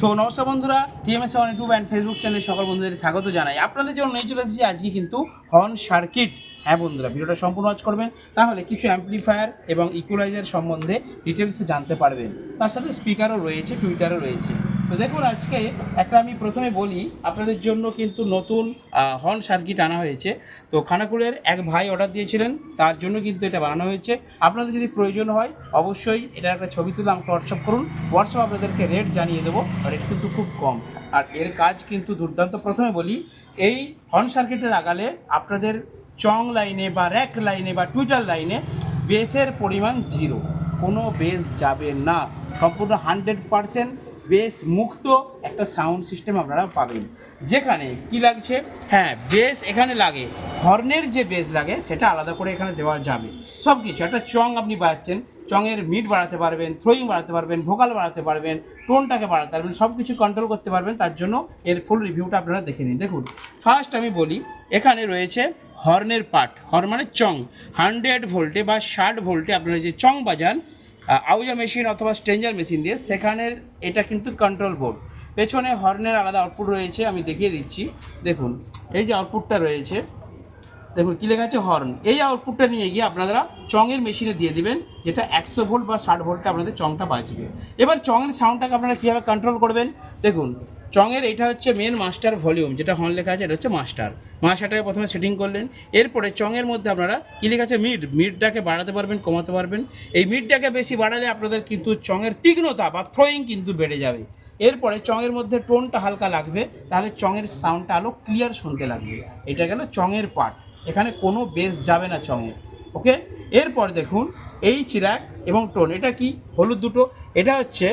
So নমস্কার বন্ধুরা TMS one YouTube and Facebook চ্যানেলে সকল বন্ধুদের স্বাগত জানাই। আপনাদের জন্য নিয়ে চলে এসেছি আজকে কিন্তু হর্ন সার্কিট হ্যাঁ বন্ধুরা, ভিডিওটা সম্পূর্ণ ওয়াচ করবেন, তাহলে কিছু অ্যাম্পলিফায়ার এবং ইকুয়ালাইজার সম্বন্ধে ডিটেলসে জানতে পারবেন। তার সাথে স্পিকারও রয়েছে টুইটারও রয়েছে। তো দেখুন, আজকে একটা আমি প্রথমে বলি, আপনাদের জন্য কিন্তু নতুন হর্ন সার্কিট আনা হয়েছে। তো খানাকুলের এক ভাই অর্ডার দিয়েছিলেন, তার জন্য কিন্তু এটা বানানো হয়েছে। আপনাদের যদি প্রয়োজন হয়, অবশ্যই এটার একটা ছবি তুলে আমাকে হোয়াটসঅ্যাপ করুন। হোয়াটসঅ্যাপ আপনাদেরকে রেট জানিয়ে দেবো রেট কিন্তু খুব কম। আর এর কাজ কিন্তু দুর্দান্ত। প্রথমে বলি, এই হর্ন সার্কিটে লাগালে আপনাদের চং লাইনে বা র্যাক লাইনে বা টুইটার লাইনে বেসের পরিমাণ জিরো। কোনো বেস যাবে না। সম্পূর্ণ হান্ড্রেড পারসেন্ট বেস মুক্ত একটা সাউন্ড সিস্টেম আপনারা পাবেন। যেখানে কি লাগছে? হ্যাঁ বেস এখানে লাগে। হর্নের যে বেস লাগে, সেটা আলাদা করে এখানে দেওয়া যাবে। সব কিছু একটা চং আপনি বাড়াচ্ছেন চঙের মিট বাড়াতে পারবেন থ্রোয়িং বাড়াতে পারবেন ভোকাল বাড়াতে পারবেন, টোনটাকে বাড়াতে পারবেন সব কিছু কন্ট্রোল করতে পারবেন, তার জন্য এর ফুল রিভিউটা আপনারা দেখে নিন। দেখুন ফার্স্ট আমি বলি, এখানে রয়েছে হর্নের পার্ট হর্ন মানে চং। হান্ড্রেড ভোল্টে বা ষাট ভোল্টে আপনারা যে চং বাজান আউজা মেশিন অথবা স্ট্রেঞ্জার মেশিন দিয়ে সেখানের এটা কিন্তু কন্ট্রোল বোর্ড পেছনে হর্নের আলাদা আউটপুট রয়েছে, আমি দেখিয়ে দিচ্ছি। দেখুন, এই যে আউটপুটটা রয়েছে, দেখুন কী লেখা আছে হর্ন এই আউটপুটটা নিয়ে গিয়ে আপনারা চঙের মেশিনে দিয়ে দিবেন, যেটা একশো ভোল্ট বা ষাট ভোল্টে আপনাদের চংটা বাজবে এবার চঙের সাউন্ডটাকে আপনারা কীভাবে কন্ট্রোল করবেন? দেখুন চঙের এটা হচ্ছে মেন মাস্টার ভলিউম যেটা হর্ন লেখা আছে, এটা হচ্ছে মাস্টার মাস্টারটাকে প্রথমে সেটিং করলেন, এরপরে চঙের মধ্যে আপনারা কী লেখা আছে? মিড মিডটাকে বাড়াতে পারবেন, কমাতে পারবেন। এই মিডটাকে বেশি বাড়ালে আপনাদের কিন্তু চঙের তীক্ষ্ণতা বা থ্রোয়িং কিন্তু বেড়ে যাবে। এরপরে চঙের মধ্যে টোনটা হালকা লাগবে, তাহলে চঙের সাউন্ডটা আলো ক্লিয়ার শুনতে লাগবে। এটা গেল চঙের পার্ট এখানে কোনো বেস যাবে না চঙে ওকে এরপর দেখুন, এই চিরাক এবং টোন, এটা কি? হলুদ দুটো। এটা হচ্ছে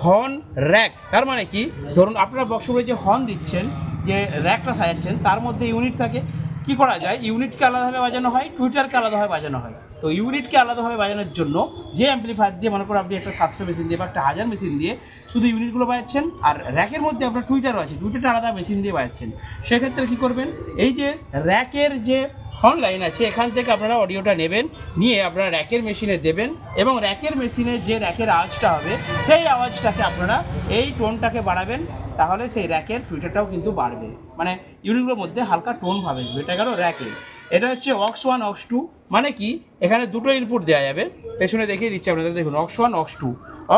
হর্ন র্যাক। তার মানে কি? ধরুন আপনারা বক্সগুলো যে হর্ন দিচ্ছেন, যে র্যাকটা সাজাচ্ছেন, তার মধ্যে ইউনিট থাকে। কি করা যায়? ইউনিটকে আলাদাভাবে বাজানো হয় টুইটারকে আলাদাভাবে বাজানো হয়। তো ইউনিটকে আলাদাভাবে বাজানোর জন্য যে অ্যাম্পলিফায়ার দিয়ে, মনে করুন আপনি একটা সাতশো মেশিন দিয়ে বা একটা হাজার মেশিন দিয়ে শুধু ইউনিটগুলো বাজাচ্ছেন, আর র্যাকের মধ্যে আপনার টুইটারও আছে টুইটারটা আলাদা মেশিন দিয়ে বাজাচ্ছেন। সেক্ষেত্রে কী করবেন? এই যে র্যাকের যে হর্ন লাইন আছে, এখান থেকে আপনারা অডিওটা নেবেন, নিয়ে আপনারা র্যাকের মেশিনে দেবেন এবং র্যাকের মেশিনে যে র্যাকের আওয়াজটা হবে, সেই আওয়াজটাকে আপনারা এই টোনটাকে বাড়াবেন, তাহলে সেই র্যাকের টুইটারটাও কিন্তু বাড়বে। মানে ইউনিটগুলোর মধ্যে হালকা টোন ভাবে এটা গেল র্যাকের এটা হচ্ছে অক্স ওয়ান, অক্স টু। মানে কি? এখানে দুটো ইনপুট দেওয়া যাবে। পেছনে দেখিয়ে দিচ্ছি আপনাদের। দেখুন, অক্স ওয়ান, অক্স টু।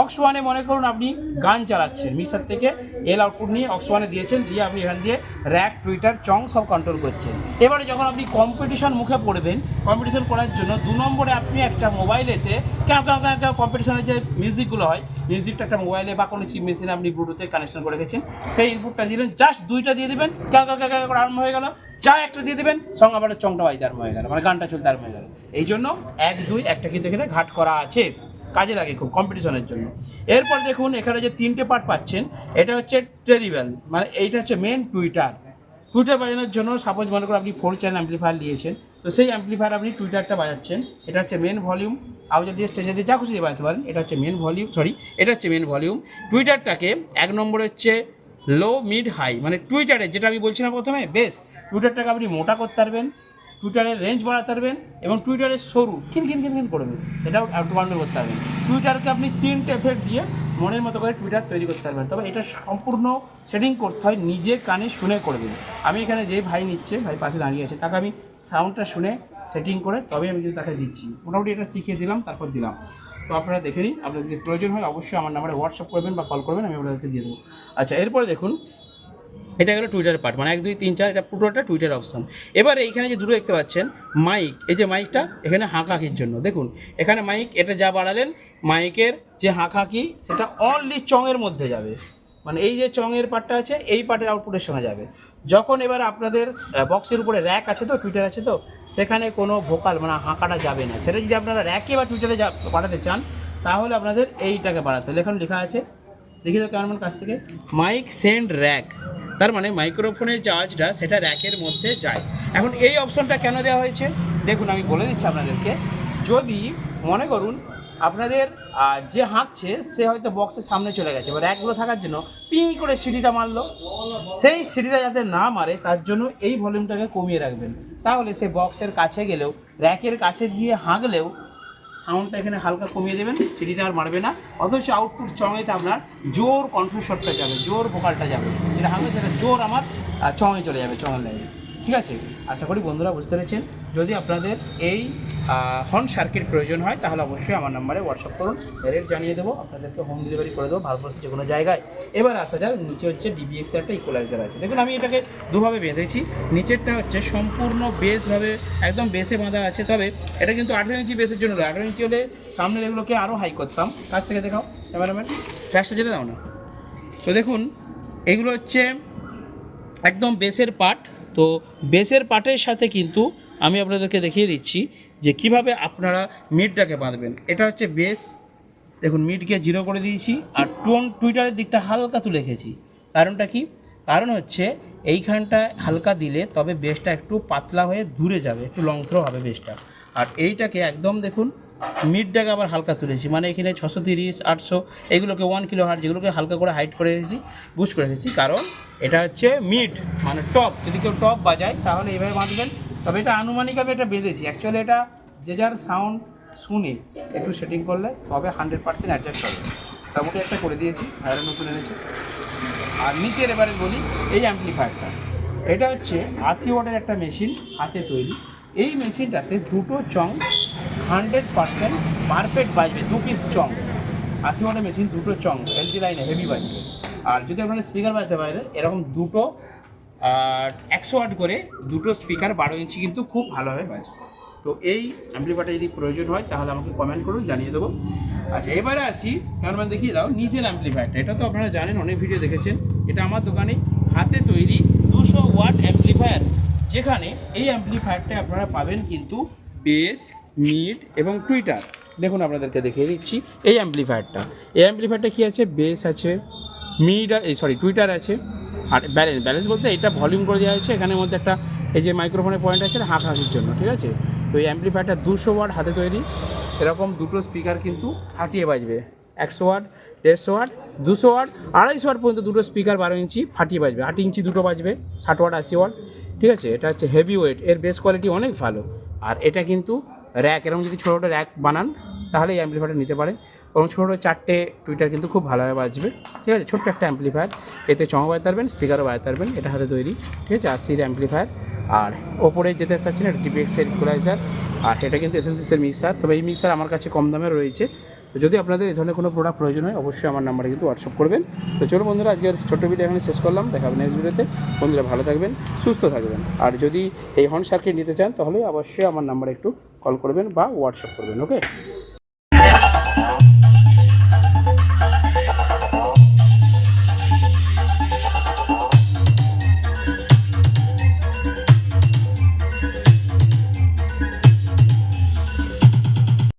অক্স ওয়ানে মনে করুন আপনি গান চালাচ্ছেন। মিক্সার থেকে এল আউটপুট নিয়ে অক্স ওয়ানে দিয়েছেন, দিয়ে আপনি এখান দিয়ে র্যাক টুইটার চং সব কন্ট্রোল করছেন। এবারে যখন আপনি কম্পিটিশন মুখে পড়বেন কম্পিটিশন করার জন্য দু নম্বরে আপনি একটা মোবাইলেতে কেন কেন কেন কেন কম্পিটিশনের যে মিউজিকগুলো হয় মিউজিকটা একটা মোবাইলে বা কোনো চিপ মেশিনে আপনি ব্লুটুথে কানেকশন করে রেখেছেন সেই ইনপুটটা দিলেন জাস্ট দুইটা দিয়ে দিবেন, কেন কেন কেন করে আরম্ভ হয়ে গেল। যা একটা দিয়ে দেবেন, সঙ্গে আবার চংটা বাজতে আরম্ভ হয়ে গেল মানে গানটা চলতে আরম্ভ হয়ে গেল। এই জন্য এক, দুই, একটা কিন্তু এখানে ঘাট করা আছে, কাজে লাগে খুব কম্পিটিশনের জন্য। এরপর দেখুন, এখানে যে তিনটে পার্ট পাচ্ছেন, এটা হচ্ছে টেরিবেল মানে এইটা হচ্ছে মেন টুইটার টুইটার বাজানোর জন্য সাপোজ মনে করুন আপনি ফোর চ্যানেল অ্যাম্পলিফায়ার নিয়েছেন, তো সেই অ্যাম্পলিফায়ার আপনি টুইটারটা বাজাচ্ছেন। এটা হচ্ছে মেন ভলিউম আউজার দিয়ে স্টেজে দিয়ে যা খুশি দিয়ে বাজাতে পারেন। এটা হচ্ছে মেন ভলিউম সরি এটা হচ্ছে মেন ভলিউম টুইটারটাকে এক নম্বরে হচ্ছে লো মিড হাই মানে টুইটারে যেটা আমি বলছিলাম প্রথমে, বেশ টুইটারটাকে আপনি মোটা করতে পারবেন টুইটারের রেঞ্জ বাড়াতে পারবেন এবং টুইটারের সরু কিন কিন কিন খিন করবে সেটাও একটু কন্ট্রোল করতে পারবেন। টুইটারকে আপনি তিনটে এফেক্ট দিয়ে মনের মতো করে টুইটার তৈরি করতে পারবেন। তবে এটা সম্পূর্ণ সেটিং করতে হয়, নিজে কানে শুনে করবেন আমি এখানে যে ভাই নিচ্ছে, ভাই পাশে দাঁড়িয়ে আছে, তাকে আমি সাউন্ডটা শুনে সেটিং করে তবে আমি কিন্তু তাকে দিচ্ছি। মোটামুটি এটা শিখিয়ে দিলাম, তারপর দিলাম। তো আপনারা দেখে নিন, আপনাদের যদি প্রয়োজন হয় অবশ্যই আমার নাম্বারে হোয়াটসঅ্যাপ করবেন বা কল করবেন, আমি আপনাদেরকে দিয়ে দেবো। আচ্ছা এরপরে দেখুন, এটা গেলো টুইটার পার্ট মানে এক, দুই, তিন, চার, এটা পুরোটা টুইটার অপশন এবার এইখানে যে দুটো দেখতে পাচ্ছেন মাইক এই যে মাইকটা এখানে হাঁকাকির জন্য। দেখুন, এখানে মাইক এটা যা বাড়ালেন মাইকের যে হাঁকাকি সেটা অনলি চঙের মধ্যে যাবে। মানে এই যে চঙের পার্টটা আছে, এই পার্টের আউটপুটের সঙ্গে যাবে। যখন এবার আপনাদের বক্সের উপরে র্যাক আছে তো টুইটার আছে তো, সেখানে কোনো ভোকাল মানে হাঁকাটা যাবে না। সেটা যদি আপনারা র্যাকে বা টুইটারে বাড়াতে চান, তাহলে আপনাদের এইটাকে বাড়াতে হবে। লেখা আছে, দেখি তো কেমন কাছ থেকে। মাইক সেন্ড র্যাক তার মানে মাইক্রোফোনের চার্জটা সেটা র্যাকের মধ্যে যায়। এখন এই অপশনটা কেন দেওয়া হয়েছে? দেখুন, আমি বলে দিচ্ছি আপনাদেরকে। যদি মনে করুন আপনাদের যে হাঁকছে, সে হয়তো বক্সের সামনে চলে গেছে। এবার র্যাকগুলো থাকার জন্য পি করে সিটিটা মারলো। সেই সিটিটা যাতে না মারে, তার জন্য এই ভলিউমটাকে কমিয়ে রাখবেন। তাহলে সে বক্সের কাছে গেলেও র্যাকের কাছে গিয়ে হাঁকলেও সাউন্ডটা এখানে হালকা কমিয়ে দেবেন, সিডিটা আর মারবে না। অথচ আউটপুট চঙেতে আপনার জোর কণ্ঠস্বরটা যাবে, জোর ভোকালটা যাবে। যেটা হাঁকবে সেটা জোর আমার চঙে চলে যাবে, চঙের লাইনে ঠিক আছে? আশা করি বন্ধুরা বুঝতে পেরেছেন। যদি আপনাদের এই হর্ন সার্কিট প্রয়োজন হয়, তাহলে অবশ্যই আমার নাম্বারে হোয়াটসঅ্যাপ করুন। রেট জানিয়ে দেবো। আপনাদেরকে হোম ডেলিভারি করে দেবো ভারতবর্ষের যে কোনো জায়গায়। এবার আসা যাক, নিচে হচ্ছে ডিবিএক্স একটা ইকুয়ালাইজার আছে। দেখুন, আমি এটাকে দুভাবে বেঁধেছি। নিচেরটা হচ্ছে সম্পূর্ণ বেসভাবে একদম বেসে বাঁধা আছে। তবে এটা কিন্তু আঠেরো ইঞ্চি বেসের জন্য নয়। আঠেরো ইঞ্চি হলে সামনের এগুলোকে আরও হাই করতাম। কাছ থেকে দেখাও এবার ক্যামেরাম্যান ফ্ল্যাশটা যেতে দাও না। তো দেখুন, এগুলো হচ্ছে একদম বেসের পার্ট তো বেসের পাটের সাথে কিন্তু আমি আপনাদেরকে দেখিয়ে দিচ্ছি যে কীভাবে আপনারা মিডটাকে বাঁধবেন। এটা হচ্ছে বেস। দেখুন মিডকে জিরো করে দিয়েছি। আর টোন টুইটারের দিকটা হালকা তুলে রেখেছি। কারণটা কি? কারণ হচ্ছে এইখানটায় হালকা দিলে তবে বেসটা একটু পাতলা হয়ে দূরে যাবে, একটু লং থ্রো হবে বেসটা। আর এইটাকে একদম দেখুন মিডটাকে আবার হালকা তুলেছি মানে এখানে ছশো তিরিশ, আটশো, এগুলোকে ওয়ান কিলো হার্ট যেগুলোকে হালকা করে হাইট করে রেখেছি বুস্ট করে রেখেছি। কারণ এটা হচ্ছে মিড মানে টপ যদি কেউ টপ বাজায়, তাহলে এইভাবে বাঁধবেন। তবে এটা আনুমানিক আমি এটা বেঁধেছি। অ্যাকচুয়ালি এটা যে যার সাউন্ড শুনে একটু সেটিং করলে তবে হান্ড্রেড পার্সেন্ট অ্যাডজাস্ট হবে। মোটামুটি একটা করে দিয়েছি ভাইরাল নতুন এনেছে। আর নিচের এবারে বলি, এই অ্যাম্পলিফায়ারটা এটা হচ্ছে আশি ওয়াটের একটা মেশিন হাতে তৈরি। এই মেশিনটাতে দুটো চং হান্ড্রেড পার্সেন্ট পারফেক্ট বাজবে দু পিস চং। আশি ওয়াটের মেশিন দুটো চং এলজি লাইনে হেভি বাজবে। আর যদি আপনারা স্পিকার বাজতে পারেন, এরকম দুটো একশো ওয়াট করে দুটো স্পিকার বারো ইঞ্চি কিন্তু খুব ভালোভাবে বাজবে। তো এই অ্যাম্পলিফায়ারটা যদি প্রয়োজন হয়, তাহলে আমাকে কমেন্ট করুন, জানিয়ে দেবো। আচ্ছা এবারে আসি কেমন দেখিয়ে দাও, নিজের অ্যাম্পলিফায়ারটা এটা তো আপনারা জানেন, অনেক ভিডিও দেখেছেন। এটা আমার দোকানে হাতে তৈরি দুশো ওয়াট অ্যাম্পলিফায়ার যেখানে এই অ্যাম্পলিফায়ারটা আপনারা পাবেন কিন্তু বেস মিড এবং টুইটার। দেখুন আপনাদেরকে দেখিয়ে দিচ্ছি এই অ্যাম্পলিফায়ারটা। এই অ্যাম্পলিফায়ারটা কী আছে? বেস আছে, মিড, এই সরি, টুইটার আছে। আর ব্যালেন্স ব্যালেন্স বলতে এটা ভলিউম করে দেওয়া হয়েছে। এখানের মধ্যে একটা এই যে মাইক্রোফোনের পয়েন্ট আছে হাত হাসির জন্য, ঠিক আছে? তো এই অ্যাম্পলিফায়ারটা দুশো ওয়াট হাতে তৈরি। এরকম দুটো স্পিকার কিন্তু ফাটিয়ে বাজবে। একশো ওয়াট দেড়শো ওয়াট দুশো ওয়াট আড়াইশো ওয়াট পর্যন্ত দুটো স্পিকার বারো ইঞ্চি ফাটিয়ে বাজবে। আট ইঞ্চি দুটো বাজবে, ষাট ওয়াট আশি ওয়াট ঠিক আছে? এটা হচ্ছে হেভি ওয়েট এর বেস কোয়ালিটি অনেক ভালো। আর এটা কিন্তু র্যাক, এরকম যদি ছোটো ছোটো র্যাক বানান তাহলে এই অ্যাম্পলিফায়ারটা নিতে পারেন এবং ছোটো চারটে টুইটার কিন্তু খুব ভালোভাবে বাজবে। ঠিক আছে? ছোট্ট একটা অ্যাম্পলিফায়ার এতে চঙ বাজাতে পারবেন স্পিকারও বাজাতে পারবেন, এটা হাতে তৈরি। ঠিক আছে? আশির অ্যাম্পলিফায়ার আর ওপরে যেতে পারছেন এটা ডিপিএক্সের ইকুলাইজার আর এটা কিন্তু এসএনসিসের মিক্সার তবে এই মিক্সার আমার কাছে কম দামে রয়েছে। তো যদি আপনাদের এই ধরনের কোনো প্রোডাক্ট প্রয়োজন হয়, অবশ্যই আমার নাম্বারে কিন্তু হোয়াটসঅ্যাপ করবেন। তো চলো বন্ধুরা, আজকের ছোট্ট ভিডিও এখানে শেষ করলাম। দেখাবেন নেক্সট ভিডিওতে বন্ধুরা, ভালো থাকবেন, সুস্থ থাকবেন। আর যদি এই হর্ন সার্কিট নিতে চান, তাহলে অবশ্যই আমার নাম্বারে একটু কল করবেন বা হোয়াটসঅ্যাপ করবেন ওকে